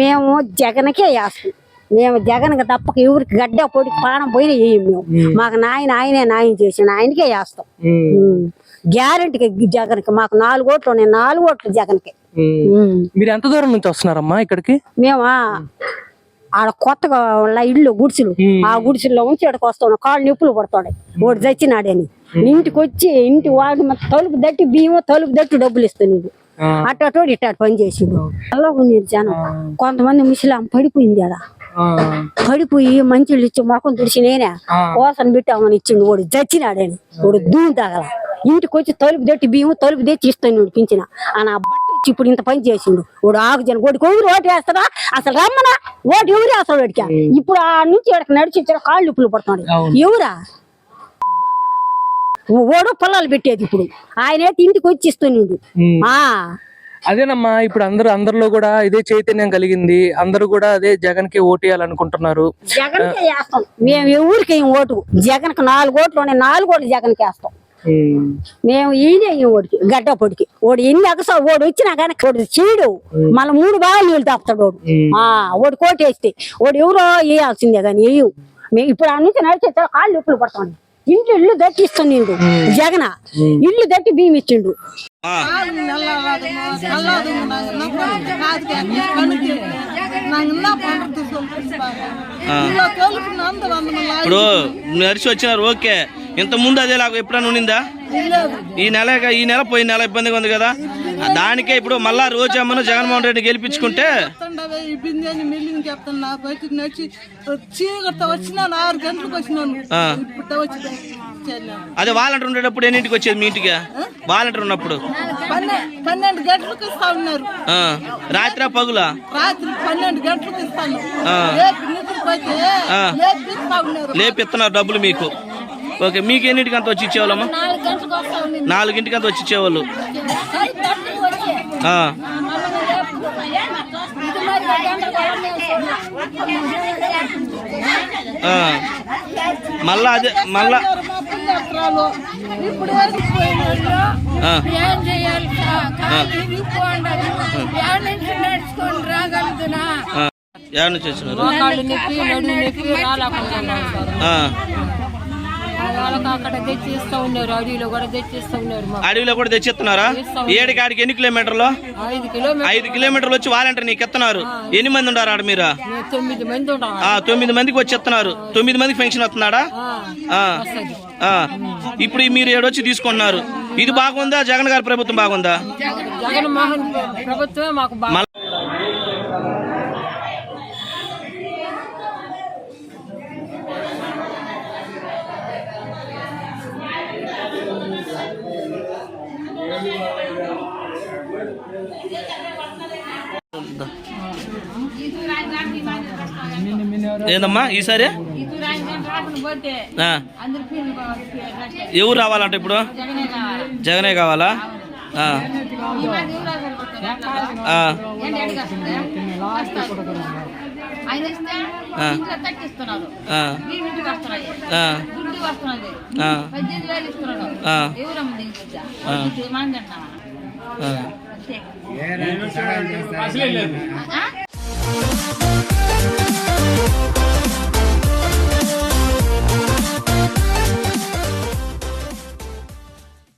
మేము జగన్కే వేస్తాం. మేము జగన్కి తప్పక ఎవరికి గడ్డ పొడి పానం పోయిన వేయం మేము. మాకు నాయన ఆయనే న్యాయం చేసిన ఆయనకే వేస్తాం. గ్యారంటీకి జగన్కి మాకు నాలుగు ఓట్లు ఉన్నాయి నాలుగు ఓట్లు జగన్కి. మీరు ఎంత దూరం నుంచి వస్తున్నారమ్మా ఇక్కడికి? మేమా ఆడ కొత్తగా ఉన్న ఇల్లు గుడిసెలు. ఆ గుడిసెల్లో ఉంచి ఇక్కడికి వస్తాం. కాళ్ళు నొప్పులు పడతాడు. వాడు చచ్చినాడని. ఇంటికి వచ్చి ఇంటి వాడు తలుపు దట్టి బియ్యం తలుపు దట్టి డబ్బులు ఇస్తాను అట్టటోడు ఇట్ట పని చేసిండు అలా ఉంది జనం. కొంతమంది ముసలాం పడిపోయింది అలా పడిపోయి మంచిళ్ళు ఇచ్చి మొఖం తుడిచి నేనే. కోసను పెట్టామని ఇచ్చిండు వాడు. చచ్చినాడని వాడు దూము తగల. ఇంటికి వచ్చి తలుపు దట్టి బియ్యం తలుపు తెచ్చి ఇస్తాను పించిన ఆ నా బట్ట ఇచ్చి ఇప్పుడు ఇంత పని చేసిండు. వాడు ఆగుజన వాడికి ఎవరు ఓటు వేస్తారా? అసలు రమ్మనా? ఓటు ఎవరు వేస్తాడు వాడికి? ఇప్పుడు ఆ నుంచి వాడికి నడిచి కాళ్ళు నొప్పులు పడుతున్నాడు. ఎవరా? ఓడు పొలాలు పెట్టేది ఇప్పుడు. ఆయన అయితే ఇంటికి వచ్చి ఇస్తున్నాడు ఆ. అదేనమ్మా ఇప్పుడు అందరూ అందరిలో కూడా ఇదే చైతన్యం కలిగింది. అందరూ కూడా అదే జగన్కి ఓటేయాలనుకుంటున్నారు. జగన్కే వేస్తాం మేము ఎవరికి ఓటు? జగన్కి నాలుగు ఓట్లు ఉన్నాయి. నాలుగు ఓట్లు జగన్కి వేస్తాం. మేము ఈయన ఓడికి గడ్డ పొడికి. ఓడి ఎన్ని అగసా ఓడి వచ్చినా కానీ ఓడి చీడు మళ్ళీ మూడు బాగా నీళ్ళు తాపుతాడు ఓడు. ఆ ఓడి కోటి వేస్తే ఓడి ఎవరో వేయాల్సిందే కానీ వేయం మేము ఇప్పుడు ఆ నుంచి నడిచే కాళ్ళు నొప్పులు పడతాం. ఇంటి ఇల్లు దట్టి ఇస్తున్నాడు. జగన్ ఇల్లు దట్టి బియ్యం ఇచ్చిండు. ఇప్పుడు నడిచి వచ్చినారు ఓకే. ఇంత ముందు అదే లాగా ఎప్పుడైనా ఉండిందా? ఈ నెల ఈ నెల పోయిన నెల ఇబ్బందిగా ఉంది కదా. దానికే ఇప్పుడు మళ్ళా రోజమ్మను జగన్మోహన్ రెడ్డి గెలిపించుకుంటే ఈ బిందెని మిల్లింగ్ చెప్తున్నా బయటికి నడిచి చీకటితో వచ్చినాను ఆరు గంటలకు వచ్చినాను. ఇప్పుడు వచ్చి. అదే వాలంటీర్ ఉండేటప్పుడు ఎన్నింటికి వచ్చేది మీ ఇంటికి? వాలంటీర్ ఉన్నప్పుడు? పన్నె- పన్నెండు గంటలకు ఇస్తా ఉన్నారు. రాత్రా పగులా? రాత్రి పన్నెండు గంటలకు ఇస్తాను లేపిస్తున్నారు డబ్బులు మీకు. ఓకే మీకు ఎన్నింటికి అంత వచ్చి ఇచ్చేవాళ్ళమ్మా నాలుగింటికి అంత వచ్చి ఇచ్చేవాళ్ళు. మళ్ళా అదే మళ్ళా ఇప్పుడు నడుచుకొని రాగలుగుతున్నా వాళ్ళకి అక్కడ తెచ్చిస్తూ ఉన్నారు అడవిలో కూడా తెచ్చిస్తూ ఉన్నారు మాకు. అడవిలో కూడా తెచ్చిస్తున్నారా? ఏడికి ఆడికి ఎన్ని కిలోమీటర్లు? ఐదు కిలోమీటర్ ఐదు కిలోమీటర్లు వచ్చి వాలంటీర్ నీకు ఎత్తున్నారు. ఎన్ని మంది ఉన్నారు ఆడ మీరు? మేము తొమ్మిది మంది తొమ్మిది మందికి వచ్చి ఎత్తున్నారు. తొమ్మిది మందికి పెన్షన్ వస్తున్నాడా. ఇప్పుడు మీరు ఏడొచ్చి తీసుకుంటున్నారు. ఇది బాగుందా? జగన్ గారి ప్రభుత్వం బాగుందా? ప్రభుత్వమే మాకు ఏందమ్మా ఈసారి? ఎవరు రావాలంట ఇప్పుడు? జగనే కావాలి? జగనే కావాలా ఆ. అసలే లేదు.